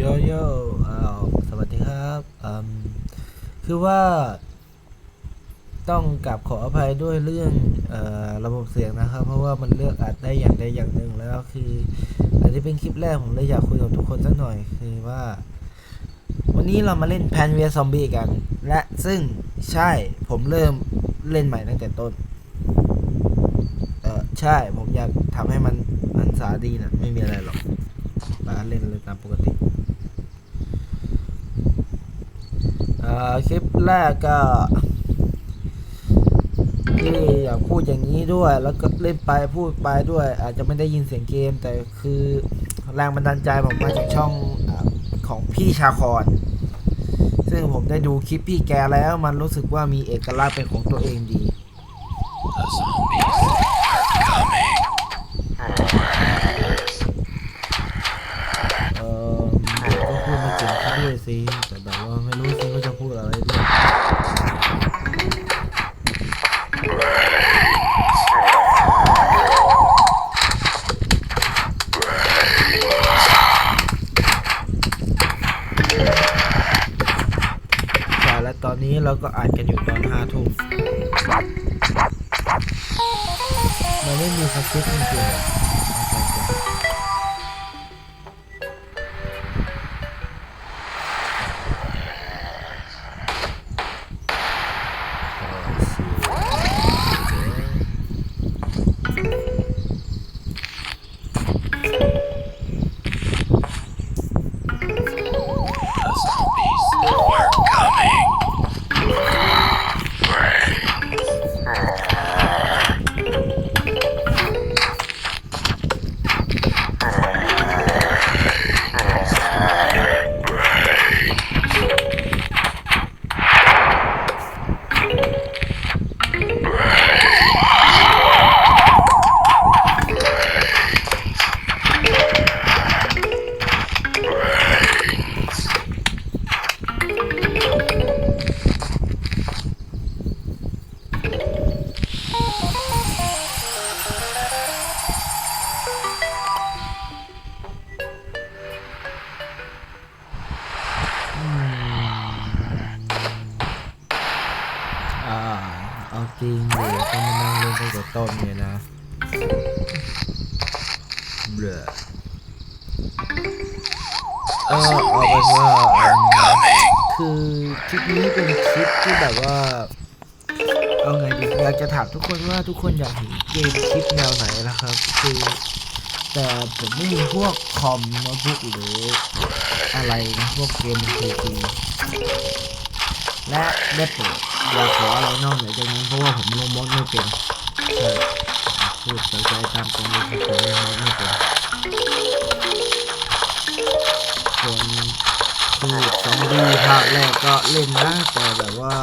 โยโย่อ้สวัสดีครับคือว่า ต้องกลับขออภัยด้วยเรื่องออระบบเสียงนะครับ เพราะว่ามันเลือกอัดได้อย่างใดอย่างหนึ่งแล้วคือ อันนี้เป็นคลิปแรกผมเลยอยากคุยกับทุกคนสักหน่อยคือว่า วันนี้เรามาเล่นแพนเวียซอมบี้กัน และซึ่งใช่ผมเริ่มเล่นใหม่ตั้งแต่ต้น เออใช่ผมอยากทำให้มันมันสาดีนะไม่มีอะไรหรอกมาเล่นเลยตามปกติ เอ่อ คลิปแรกก็ที่อยากพูดอย่างนี้ด้วย แล้วก็เล่นไปพูดไปด้วย อาจจะไม่ได้ยินเสียงเกม แต่คือแรงบันดาลใจผมมาจากช่องอาของพี่ชาคอนซึ่งผมได้ดูคลิปพี่แกแล้วมันรู้สึกว่ามีเอกลักษณ์เป็นของตัวเองดีเออก็พูดไม่เก่งซะด้วยสิ แต่แบบว่าไม่รู้สิว่าจะพูดอะไรด้วยใช่แล้วตอนนี้เรา ก็อ่านกันอยู่ตอนห้าทุ่มมันไม่มีสคริปต์จริงๆ เบื่อเออเอาเป็นว่าคือคลิปนี้เป็นคลิปที่แบบว่าเอาไงดีอยากจะถามทุกคนว่าทุกคนอยากเห็นเกมคลิปแนวไหนนะครับ คือ แต่ผมไม่มีพวกคอมโน้ตบุ๊กหรืออะไรนะพวกเกมมือถือและได้โปรดอย่าขออะไรนอกเหนือจากนั้นเพราะว่าผมลงมดไม่เป็นใช่พูดใจใจตามตรงเลยผมลงมดไม่เป็น ซอมบี้ภาคแรกก็เล่นนะแต่แบบว่า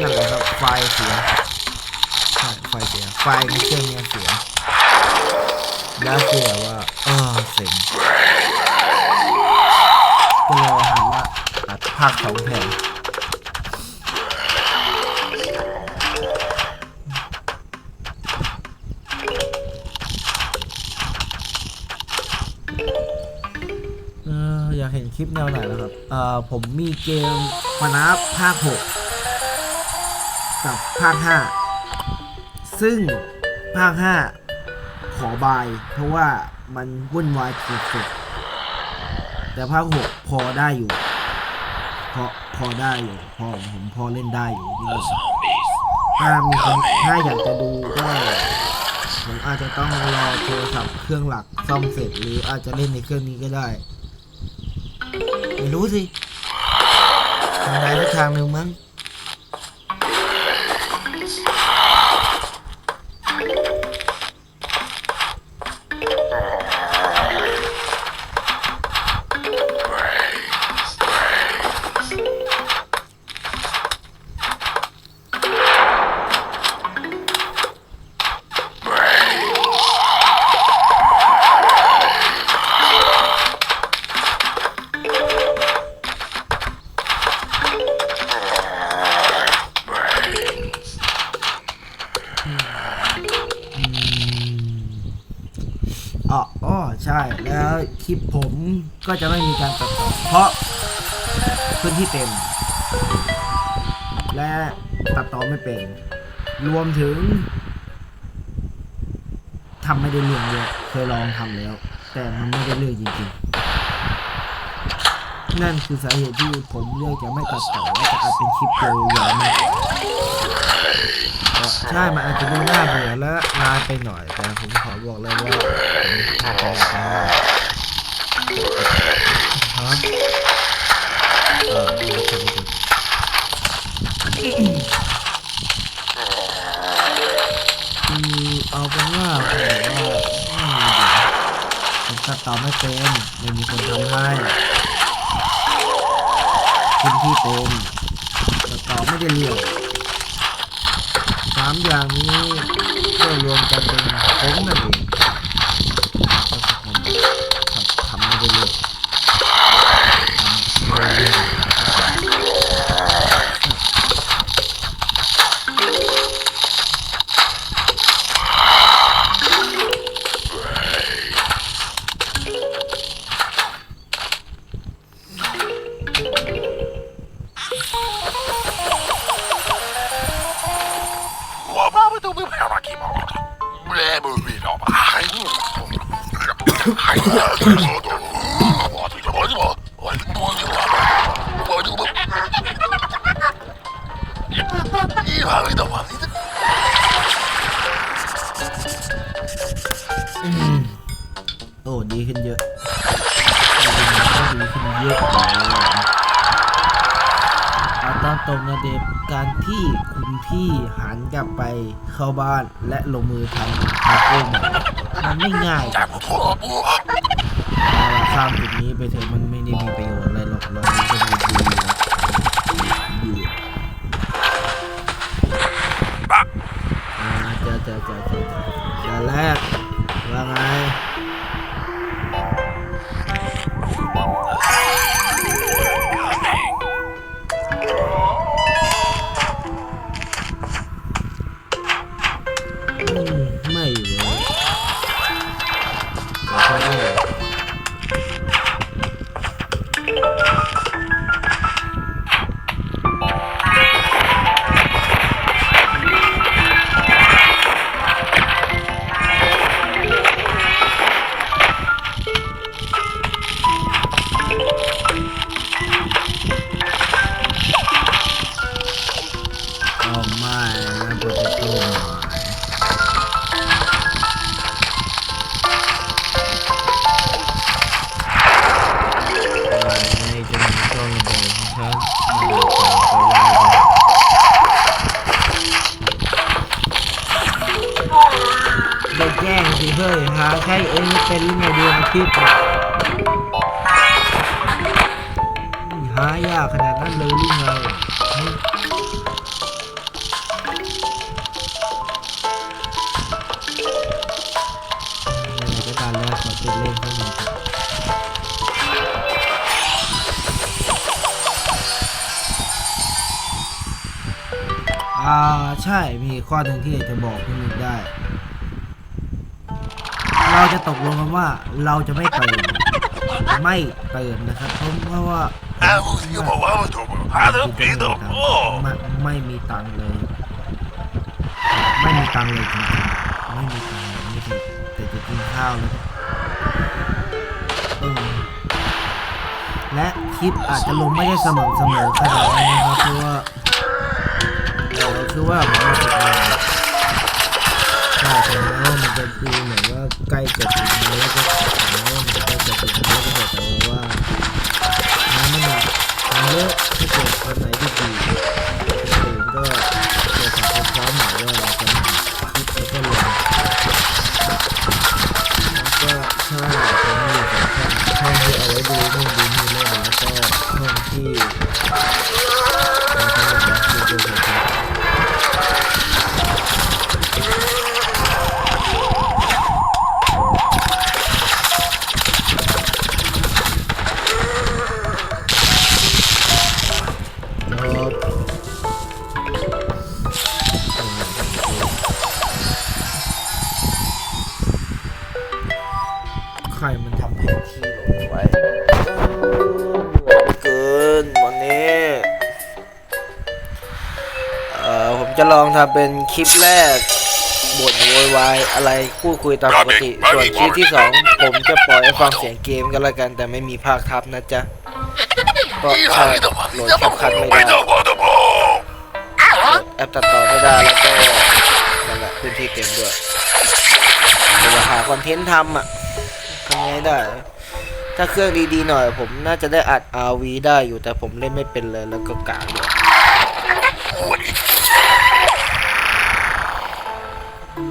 นั่นแหละครับไฟเสียไฟเสียไฟในเครื่องเนี้ยเสียแล้วคือแบบว่าเออเสียงก็เลยหันมาอัดภาคสองแทน คลิปแนวไหนแล้วครับ เอ่อ ผมมีเกมมานับภาค 6 กับภาค 5 ซึ่งภาค 5 ขอบาย เพราะว่ามันวุ่นวายสุดๆแต่ภาค 6 พอได้อยู่ พอพอได้อยู่ พอผมพอเล่นได้อยู่ดีถ้ามีคนถ้าอยากจะดูก็ผมอาจจะต้องรอโทรศัพท์เครื่องหลักซ่อมเสร็จหรืออาจจะเล่นในเครื่องนี้ก็ได้ ไม่รู้สิทางใดสักทางหนึ่งมั้ง คลิปผมก็จะไม่มีการตัดต่อเพราะพื้นที่เต็ม และตัดต่อไม่เป็น รวมถึงทำไม่ได้เรื่องเลยเคยลองทำแล้ว แต่มันไม่ได้เรื่องจริงๆ นั่นคือสาเหตุที่ผมเลือกจะไม่ตัดต่อและจะอัดเป็นคลิปยาวๆมากใช่มันอาจจะดูน่าเบื่อและนานไปหน่อยแต่ผมขอบอกเลยว่าผมชอบการ คือเอาเป็นว่าผมว่าไม่เดี๋ยวผมตัดต่อไม่เป็นไม่มีคนทำให้พื้นที่เต็มตัดต่อไม่ได้เรื่องสามอย่างนี้ก็รวมกันเป็นผมนั่นเอง โอ้ดีขึ้นเยอะดีขึ้นเยอะเลยอาตานตรงนะเดฟการที่คุณพี่หันกลับไปเข้าบ้านและลงมือทำทาโก้มันไม่ง่ายเอาละข้ามจุดนี้ไปเถอะมันไม่ได้มีประโยชน์อะไรหรอกเราก็ดูดีอยู่จะจะจะจะจะแรก ช่เองไม่เป็นหรือไงดวงอาทิตย์อะหายากขนาดนั้นเลยหรือไงหึในรายการแรกขอติดเล่นเท่านี้อ่าใช่มีข้อหนึ่งที่อยากจะบอกคุณหนึ่งได้ จะตกลงกันว่าเราจะไม่เติมไม่เติมนะครับเพราะว่าไม่ไม่มีตังค์เลย ไม่มีตังค์เลยจริงๆไม่มีตังค์ไม่ถึงแต่จะกินข้าวเลยและคลิปอาจจะลงไม่ได้สม่ำเสมอขนาดนี้นะครับคือว่าคือว่าผมมาฝึกงา ช่ถึงแม้ว่ามันจะดูเหมือนว่าใกล้จะถึงแล้วก็ถึงแม้ว่ามันจะใกล้จะถึงแล้วก็แต่ว่าน้ำมันหนักมันเยอะที่เกิด จะลองทำเป็นคลิปแรกบ่นโวยวายอะไรพูดคุยตามปกติ ส่วนคลิปที่สองผมจะปล่อยให้ฟังเสียงเกมกันละกัน แต่ไม่มีภาคทับนะจ๊ะเพราะถ้าโหลดแคปคัดไม่ได้ไม่ต้องว่าต้องบอกแอปตัดต่อไม่ได้แล้วก็นั่นแหละพื้นที่เต็มด้วยเดี๋ยวหาคอนเทนต์ทำอะทำไงได้ถ้าเครื่องดีๆหน่อย ผมน่าจะได้อัด RV ได้อยู่แต่ผมเล่นไม่เป็นเลยแล้วก็กากด้วย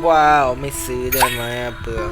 ว้าว ไม่ซื้อได้ไหมเปลือง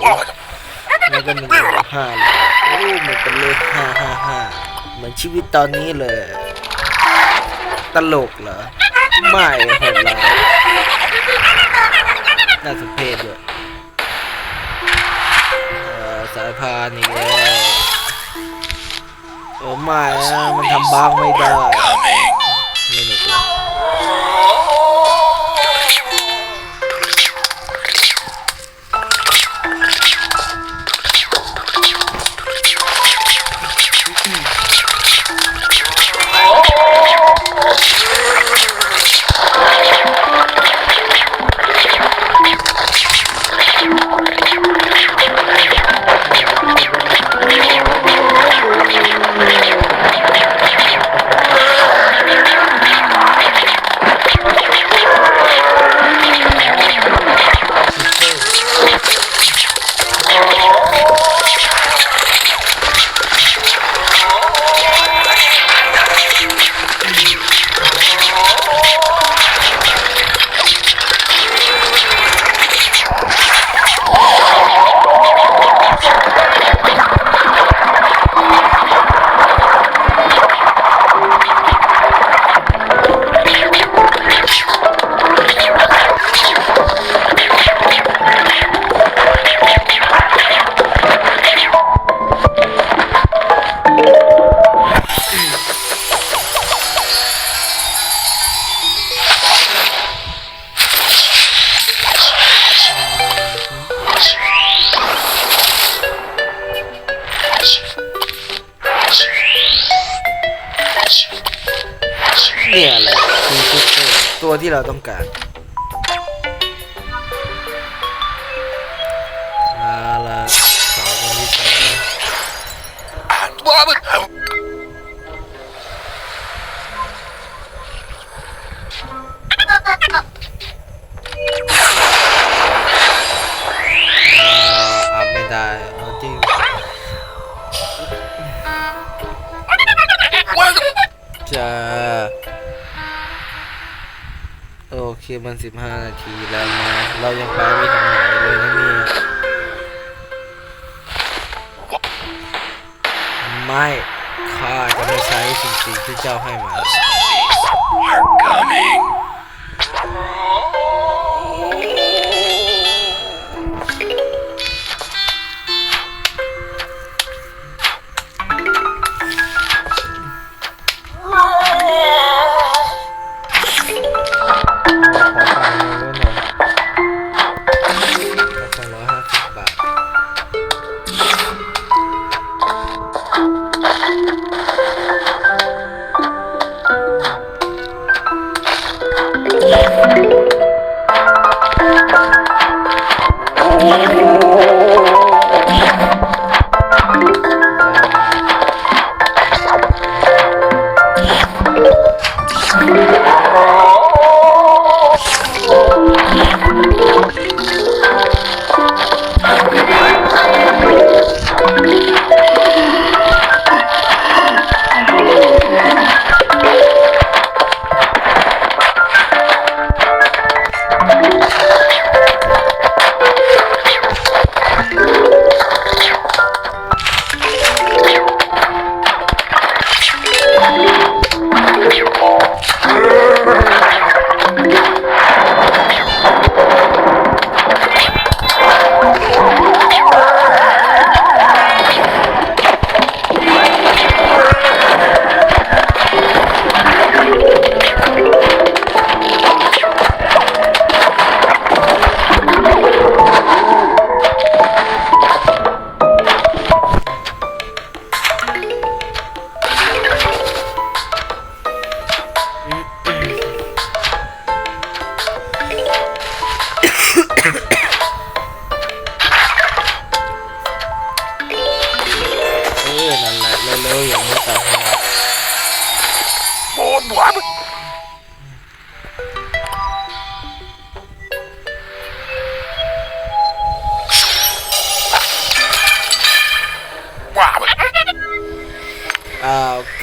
แถวแล้วก็หนึ่งเลขห้าเลยโอ้มันเป็นเลขห้าห้าห้าเหมือนชีวิตตอนนี้เลย ตลกเหรอ ไม่โหดร้ายน่าสมเพชด้วยสายพานอีกแล้วโอ้ไม่นะมันทำบ้างไม่ได้ มันสิบห้านาทีแล้วนะ เรายังไปไม่ถึงไหนเลยนะนี่ ไม่ ข้าจะไม่ใช้สิ่งสิ่งที่เจ้าให้มา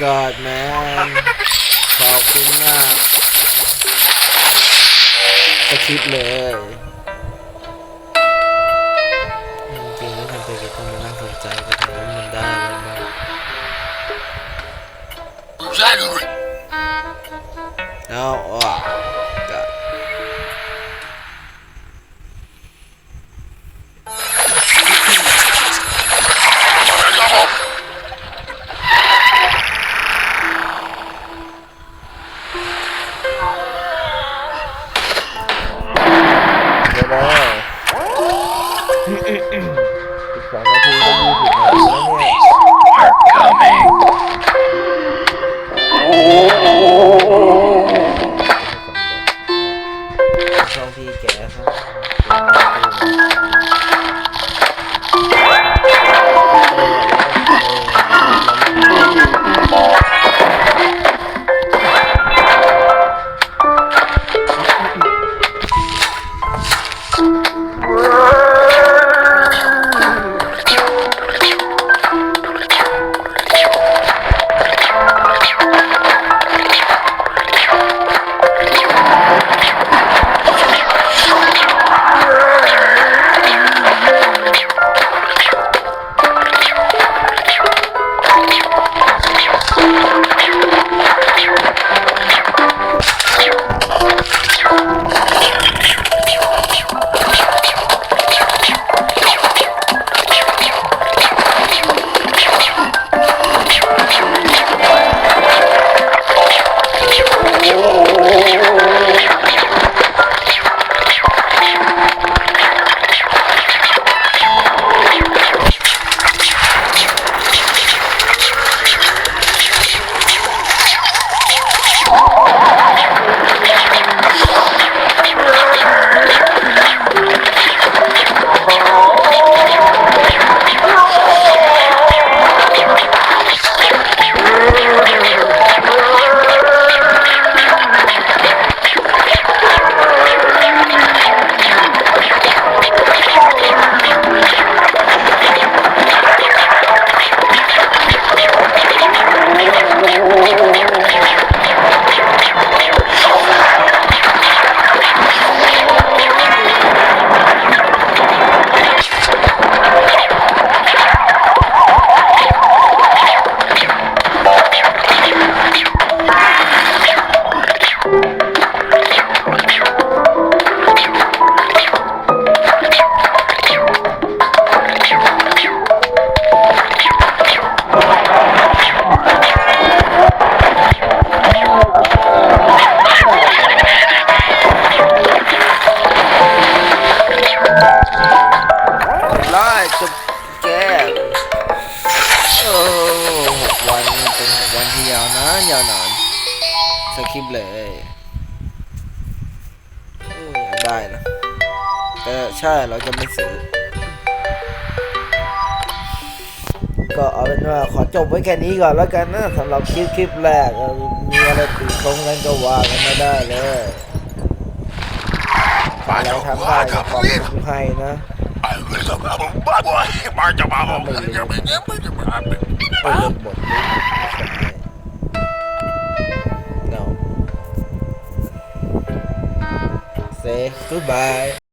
อ้าวกอดแมนขอบคุณมากก็คิดเลย นานยาวนานสคริปต์เลยอืมอยากได้นะแต่ใช่เราจะไม่ซื้อก็เอาเป็นว่าขอจบไว้แค่นี้ก่อนแล้วกันนะสำหรับคลิปคลิปแรกเออมีอะไรติชมกันก็ว่ากันมาได้เลยอะไรทำได้ก็ขอบคุณให้นะ I will have a bad boy. My job, I'm a ไม่ลืม man. ไม่ลืมบทนี้ no certo.